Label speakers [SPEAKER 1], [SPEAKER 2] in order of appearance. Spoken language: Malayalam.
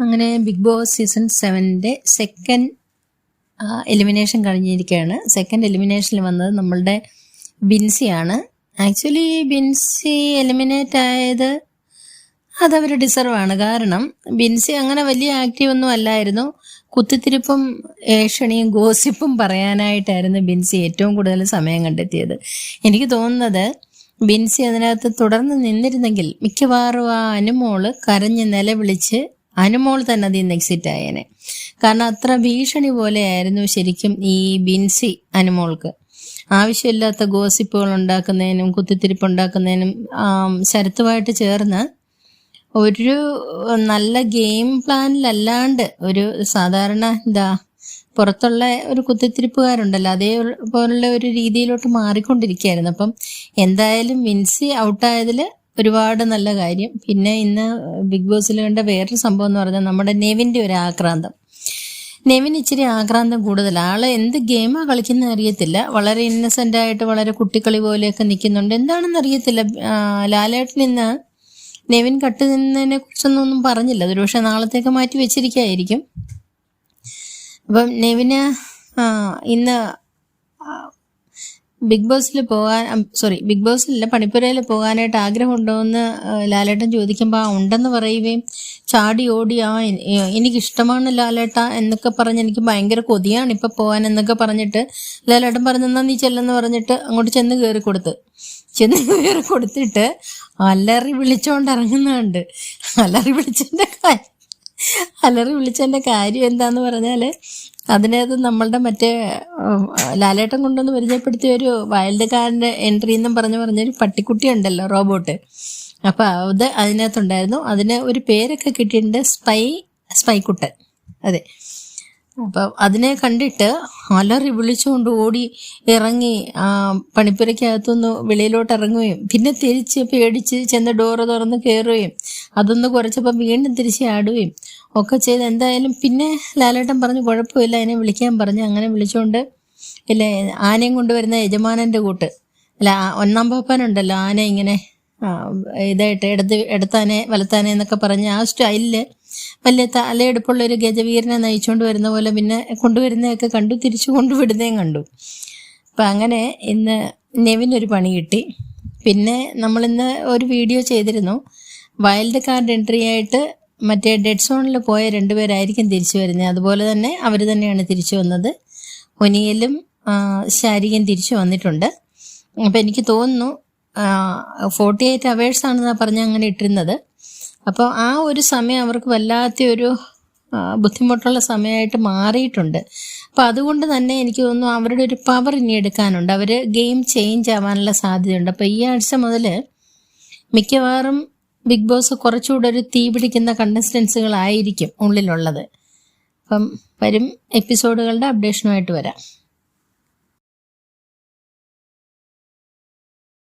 [SPEAKER 1] അങ്ങനെ ബിഗ് ബോസ് സീസൺ സെവന്റെ സെക്കൻഡ് എലിമിനേഷൻ കഴിഞ്ഞിരിക്കുകയാണ്. സെക്കൻഡ് എലിമിനേഷനിൽ വന്നത് നമ്മളുടെ ബിൻസിയാണ്. ആക്ച്വലി ബിൻസി എലിമിനേറ്റ് ആയത് അതവർ ആണ്. കാരണം ബിൻസി അങ്ങനെ വലിയ ആക്റ്റീവ് ഒന്നും അല്ലായിരുന്നു. കുത്തിത്തിരിപ്പും ഏഷണിയും ഗോസിപ്പും പറയാനായിട്ടായിരുന്നു ബിൻസി ഏറ്റവും കൂടുതൽ സമയം കണ്ടെത്തിയത്. എനിക്ക് തോന്നുന്നത് ബിൻസി അതിനകത്ത് തുടർന്ന് നിന്നിരുന്നെങ്കിൽ മിക്കവാറും ആ അനുമോൾ കരഞ്ഞ് നിലവിളിച്ച് അനുമോൾ തന്നെ അതിൽ നിന്ന് എക്സിറ്റ് ആയേനെ. കാരണം അത്ര ഭീഷണി പോലെയായിരുന്നു ശരിക്കും ഈ ബിൻസി അനുമോൾക്ക്. ആവശ്യമില്ലാത്ത ഗോസിപ്പുകൾ ഉണ്ടാക്കുന്നതിനും കുത്തിത്തിരിപ്പ് ഉണ്ടാക്കുന്നതിനും ശരത്തുമായിട്ട് ചേർന്ന് ഒരു നല്ല ഗെയിം പ്ലാനിലല്ലാണ്ട് ഒരു സാധാരണ എന്താ പുറത്തുള്ള ഒരു കുത്തിത്തിരിപ്പുകാരുണ്ടല്ലോ. അതേപോലുള്ള ഒരു രീതിയിലോട്ട് മാറിക്കൊണ്ടിരിക്കുകയായിരുന്നു. അപ്പം എന്തായാലും വിൻസി ഔട്ടായതിൽ ഒരുപാട് നല്ല കാര്യം. പിന്നെ ഇന്ന് ബിഗ് ബോസിൽ കണ്ട വേറൊരു സംഭവം എന്ന് പറഞ്ഞാൽ നമ്മുടെ നെവിന്റെ ഒരു ആക്രാന്തം. നെവിൻ ഇച്ചിരി ആക്രാന്തം കൂടുതലാണ് ആൾ എന്ത് ഗെയിമാണ് കളിക്കുന്ന അറിയത്തില്ല. വളരെ ഇന്നസെന്റ് ആയിട്ട് വളരെ കുട്ടിക്കളി പോലെയൊക്കെ നിൽക്കുന്നുണ്ട്. എന്താണെന്ന് അറിയത്തില്ല. ലാലേട്ടൻ ഇന്ന് നെവിൻ കട്ട് നിന്നതിനെ കുറിച്ചൊന്നും ഒന്നും പറഞ്ഞില്ല. അതൊരു പക്ഷെ നാളത്തേക്ക് മാറ്റി വെച്ചിരിക്കായിരിക്കും. അപ്പം നെവിന് ഇന്ന് ബിഗ് ബോസിൽ പോകാൻ സോറി ബിഗ് ബോസിലല്ല പണിപ്പുരയിൽ പോകാനായിട്ട് ആഗ്രഹമുണ്ടോ എന്ന് ലാലേട്ടൻ ചോദിക്കുമ്പോൾ ആ ഉണ്ടെന്ന് പറയുകയും ചാടി ഓടി ആ എനിക്കിഷ്ടമാണ് ലാലേട്ട എന്നൊക്കെ പറഞ്ഞ് എനിക്ക് ഭയങ്കര കൊതിയാണ് ഇപ്പം പോകാൻ എന്നൊക്കെ പറഞ്ഞിട്ട് ലാലേട്ടൻ പറഞ്ഞു എന്നാ നീ ചെല്ലെന്ന് പറഞ്ഞിട്ട് അങ്ങോട്ട് ചെന്ന് കയറി കൊടുത്ത്. ചെന്ന് കയറി കൊടുത്തിട്ട് അലറി വിളിച്ചോണ്ട് ഇറങ്ങുന്നുണ്ട്. അലറി വിളിച്ചതിന്റെ കാര്യം അലറി വിളിച്ചതിന്റെ കാര്യം എന്താന്ന് പറഞ്ഞാൽ അതിനകത്ത് നമ്മളുടെ മറ്റേ ലാലേട്ടം ലാലേട്ടൻ കൊണ്ടുവന്ന് പരിചയപ്പെടുത്തിയ ഒരു വൈൽഡ് കാർഡിന്റെ എൻട്രി എന്നും പറഞ്ഞു പറഞ്ഞൊരു പട്ടിക്കുട്ടി ഉണ്ടല്ലോ റോബോട്ട് അപ്പോൾ അത് അതിനകത്തുണ്ടായിരുന്നു. അതിന് ഒരു പേരൊക്കെ കിട്ടിയിട്ടുണ്ട് സ്പൈ സ്പൈക്കുട്ടൻ. അതെ. അപ്പം അതിനെ കണ്ടിട്ട് അലറി വിളിച്ചുകൊണ്ട് ഓടി ഇറങ്ങി പണിപ്പുരയ്ക്കകത്തുനിന്ന് വെളിയിലോട്ട് ഇറങ്ങുകയും പിന്നെ തിരിച്ച് പേടിച്ച് ചെന്ന് ഡോറ് തുറന്ന് കയറുകയും അതൊന്ന് കുറച്ചപ്പോൾ വീണ്ടും തിരിച്ച് ആടുകയും ഒക്കെ ചെയ്ത് എന്തായാലും പിന്നെ ലാലേട്ടൻ പറഞ്ഞു കുഴപ്പമില്ല അതിനെ വിളിക്കാൻ പറഞ്ഞു. അങ്ങനെ വിളിച്ചുകൊണ്ട് ഇല്ലേ ആനയും കൊണ്ടുവരുന്ന യജമാനന്റെ കൂട്ട്. അല്ല ഒന്നാം പാപ്പാനുണ്ടല്ലോ ആന ഇങ്ങനെ ഇതായിട്ട് ഇടത് ഇടത്താനെ വലത്താനെ എന്നൊക്കെ പറഞ്ഞ് ആ സ്റ്റൈലിൽ വലിയ തലയെടുപ്പുള്ള ഒരു ഗജവീരനെ നയിച്ചുകൊണ്ട് വരുന്ന പോലെ പിന്നെ കൊണ്ടുവരുന്നതൊക്കെ കണ്ടു തിരിച്ചു കൊണ്ടുവിടുന്നതും കണ്ടു. അപ്പം അങ്ങനെ ഇന്ന് നെവിൻ ഒരു പണി കിട്ടി. പിന്നെ നമ്മൾ ഇന്ന് ഒരു വീഡിയോ ചെയ്തിരുന്നു. വൈൽഡ് കാർഡ് എൻട്രി ആയിട്ട് മറ്റേ ഡെഡ് സോണിൽ പോയ രണ്ടുപേരായിരിക്കും തിരിച്ചു വരുന്നത്. അതുപോലെ തന്നെ അവർ തന്നെയാണ് തിരിച്ചു വന്നത്. ഒനിയലും ശാരികയും തിരിച്ചു വന്നിട്ടുണ്ട്. അപ്പം എനിക്ക് തോന്നുന്നു ഫോർട്ടി എയ്റ്റ് അവേഴ്സ് ആണെന്നാണ് പറഞ്ഞ് അങ്ങനെ ഇട്ടിരുന്നത്. അപ്പോൾ ആ ഒരു സമയം അവർക്ക് വല്ലാത്ത ഒരു ബുദ്ധിമുട്ടുള്ള സമയമായിട്ട് മാറിയിട്ടുണ്ട്. അപ്പോൾ അതുകൊണ്ട് തന്നെ എനിക്ക് തോന്നുന്നു അവരുടെ ഒരു പവർ ഇനി എടുക്കാനുണ്ട്. അവർ ഗെയിം ചേഞ്ച് ആവാനുള്ള സാധ്യതയുണ്ട്. അപ്പോൾ ഈ ആഴ്ച മുതൽ മിക്കവാറും ബിഗ് ബോസ് കുറച്ചുകൂടെ ഒരു തീ പിടിക്കുന്ന കണ്ടസ്റ്റൻസുകളായിരിക്കും ഉള്ളിലുള്ളത്. അപ്പം വരും എപ്പിസോഡുകളുടെ അപ്ഡേഷനുമായിട്ട് വരാം.